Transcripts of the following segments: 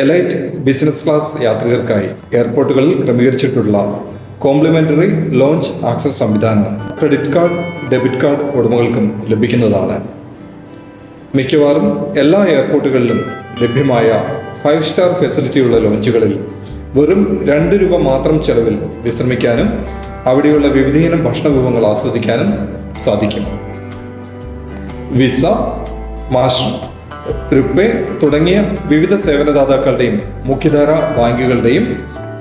Elite business class യാത്രികർക്കായി എയർപോർട്ടുകളിൽ ക്രമീകരിച്ചിട്ടുള്ള കോംപ്ലിമെന്ററി ലോഞ്ച് ആക്സസ് സംവിധാനം ക്രെഡിറ്റ് കാർഡ് ഡെബിറ്റ് കാർഡ് ഉടമകൾക്കും ലഭിക്കുന്നതാണ്. മിക്കവാറും എല്ലാ എയർപോർട്ടുകളിലും ലഭ്യമായ ഫൈവ് സ്റ്റാർ ഫെസിലിറ്റിയുള്ള ലോഞ്ചുകളിൽ വെറും രണ്ട് രൂപ മാത്രം ചെലവിൽ വിശ്രമിക്കാനും അവിടെയുള്ള വിവിധയിനം ഭക്ഷണ വിഭവങ്ങൾ ആസ്വദിക്കാനും സാധിക്കും. വിസ മാസ്റ്റർ റുപ്പേ തുടങ്ങിയ വിവിധ സേവനദാതാക്കളുടെയും മുഖ്യധാര ബാങ്കുകളുടെയും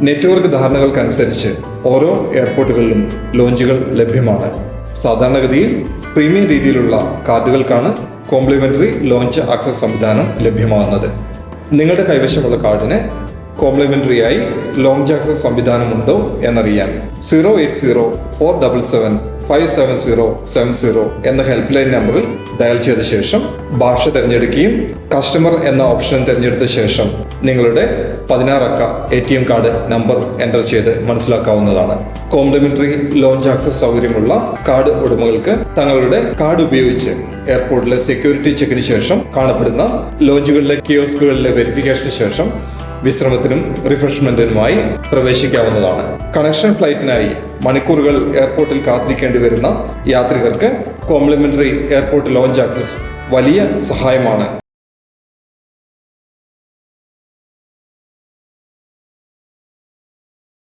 നെറ്റ്വർക്ക് ധാരണകൾക്കനുസരിച്ച് ഓരോ എയർപോർട്ടുകളിലും ലോഞ്ചുകൾ ലഭ്യമാണ്. സാധാരണഗതിയിൽ പ്രീമിയം രീതിയിലുള്ള കാർഡുകൾക്കാണ് കോംപ്ലിമെന്ററി ലോഞ്ച് ആക്സസ് സംവിധാനം ലഭ്യമാകുന്നത്. നിങ്ങളുടെ കൈവശമുള്ള കാർഡിന് കോംപ്ലിമെന്ററി ആയി ലോഞ്ച് ആക്സസ് സംവിധാനമുണ്ടോ എന്നറിയാൻ zero eight zero four double seven five seven zero seven zero എന്ന ഹെൽപ്പ് ലൈൻ നമ്പറിൽ ഡയൽ ചെയ്ത ശേഷം ഭാഷ തിരഞ്ഞെടുക്കുകയും കസ്റ്റമർ എന്ന ഓപ്ഷൻ തിരഞ്ഞെടുത്ത ശേഷം നിങ്ങളുടെ പതിനാറക്ക A T M card number enter ചെയ്ത് മനസ്സിലാക്കാവുന്നതാണ്. കോംപ്ലിമെന്ററി ലോഞ്ച് ആക്സസ് സൗകര്യമുള്ള കാർഡ് ഉടമകൾക്ക് തങ്ങളുടെ കാർഡ് ഉപയോഗിച്ച് എയർപോർട്ടിലെ സെക്യൂരിറ്റി ചെക്കിന് ശേഷം കാണപ്പെടുന്ന ലോഞ്ചുകളിലെ കിയോസ്കുകളിലെ വെരിഫിക്കേഷന് ശേഷം വിശ്രമത്തിനും റിഫ്രഷ്മെന്റിനുമായി പ്രവേശിക്കാവുന്നതാണ്. കണക്ഷൻ ഫ്ലൈറ്റിനായി മണിക്കൂറുകൾ എയർപോർട്ടിൽ കാത്തിരിക്കേണ്ടി വരുന്ന യാത്രികർക്ക് കോംപ്ലിമെന്ററി എയർപോർട്ട് ലോഞ്ച് ആക്സസ് വലിയ സഹായമാണ്.